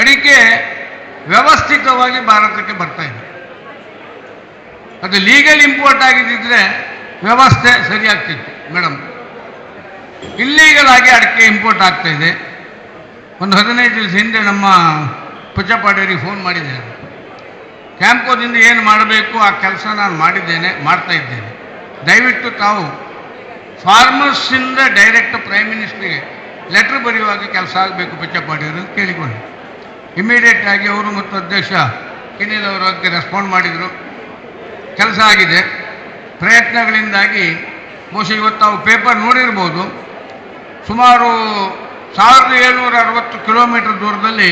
ಅಡಿಕೆ ವ್ಯವಸ್ಥಿತವಾಗಿ ಭಾರತಕ್ಕೆ ಬರ್ತಾ ಇದೆ. ಅದು ಲೀಗಲ್ ಇಂಪೋರ್ಟ್ ಆಗಿದ್ದಿದ್ರೆ ವ್ಯವಸ್ಥೆ ಸರಿಯಾಗ್ತಿತ್ತು ಮೇಡಮ್ ಇಲ್ಲೀಗಲ್ ಆಗಿ ಅಡಿಕೆ ಇಂಪೋರ್ಟ್ ಆಗ್ತಾ ಇದೆ. ಒಂದು ಹದಿನೈದು ದಿವಸ ಹಿಂದೆ ನಮ್ಮ ಪುಚ್ಚಪಾಡಿಯವರಿಗೆ ಫೋನ್ ಮಾಡಿದ್ದೇನೆ ಕ್ಯಾಂಪೋದಿಂದ ಏನು ಮಾಡಬೇಕು, ಆ ಕೆಲಸ ನಾನು ಮಾಡಿದ್ದೇನೆ, ಮಾಡ್ತಾ ಇದ್ದೇನೆ. ದಯವಿಟ್ಟು ತಾವು ಫಾರ್ಮರ್ಸಿಂದ ಡೈರೆಕ್ಟ್ ಪ್ರೈಮ್ ಮಿನಿಸ್ಟ್ರಿಗೆ ಲೆಟ್ರ್ ಬರೆಯುವಾಗ ಕೆಲಸ ಆಗಬೇಕು ಪುಚ್ಚಪಾಡಿಯವರು ಅಂತ ಕೇಳಿಕೊಂಡು ಇಮಿಡಿಯೇಟ್ ಆಗಿ ಅವರು ಮತ್ತು ಅಧ್ಯಕ್ಷ ಅವರು ಅದಕ್ಕೆ ರೆಸ್ಪಾಂಡ್ ಮಾಡಿದರು. ಕೆಲಸ ಆಗಿದೆ. ಪ್ರಯತ್ನಗಳಿಂದಾಗಿ ಬಹುಶಃ ಇವತ್ತು ನಾವು ಪೇಪರ್ ನೋಡಿರ್ಬೋದು. ಸುಮಾರು ಸಾವಿರದ ಏಳ್ನೂರ ಅರವತ್ತು ಕಿಲೋಮೀಟರ್ ದೂರದಲ್ಲಿ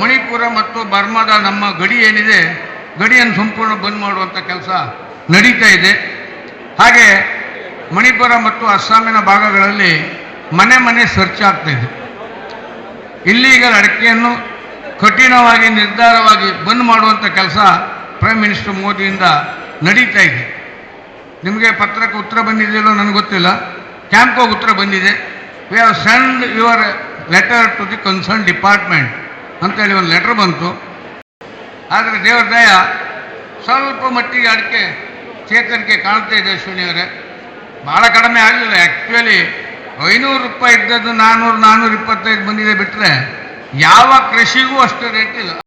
ಮಣಿಪುರ ಮತ್ತು ಬರ್ಮಾದ ನಮ್ಮ ಗಡಿ ಏನಿದೆ, ಗಡಿಯನ್ನು ಸಂಪೂರ್ಣ ಬಂದ್ ಮಾಡುವಂಥ ಕೆಲಸ ನಡೀತಾ ಇದೆ. ಹಾಗೆ ಮಣಿಪುರ ಮತ್ತು ಅಸ್ಸಾಮಿನ ಭಾಗಗಳಲ್ಲಿ ಮನೆ ಮನೆ ಸರ್ಚ್ ಆಗ್ತಾ ಇದೆ. ಇಲ್ಲೀಗಲ್ ಅಡಿಕೆಯನ್ನು ಕಠಿಣವಾಗಿ, ನಿರ್ಧಾರವಾಗಿ ಬಂದ್ ಮಾಡುವಂಥ ಕೆಲಸ ಪ್ರೈಮ್ ಮಿನಿಸ್ಟರ್ ಮೋದಿಯಿಂದ ನಡೀತಾ ಇದೆ. ನಿಮಗೆ ಪತ್ರಕ್ಕೆ ಉತ್ತರ ಬಂದಿದೆಯಲ್ಲೋ ನನಗೆ ಗೊತ್ತಿಲ್ಲ. ಕ್ಯಾಂಪ್ಗೋಗಿ ಉತ್ತರ ಬಂದಿದೆ. We have send your letter to the concern department ಅಂತೇಳಿ ಒಂದು ಲೆಟರ್ ಬಂತು. ಆದರೆ ದೇವರ ದಯ, ಸ್ವಲ್ಪ ಮಟ್ಟಿಗೆ ಅಡಿಕೆ ಚೇತರಿಕೆ ಕಾಣ್ತಾ ಇದೆ ಅಶ್ವಿನಿಯವರೇ ಭಾಳ ಕಡಿಮೆ ಆಗಲಿಲ್ಲ. ಆ್ಯಕ್ಚುಲಿ ಐನೂರು ರೂಪಾಯಿ ಇದ್ದದ್ದು ನಾನ್ನೂರು ನಾನ್ನೂರು ಇಪ್ಪತ್ತೈದು ಬಂದಿದೆ ಬಿಟ್ಟರೆ ಯಾವ ಕೃಷಿಗೂ ಅಷ್ಟು ರೇಟ್ ಇಲ್ಲ.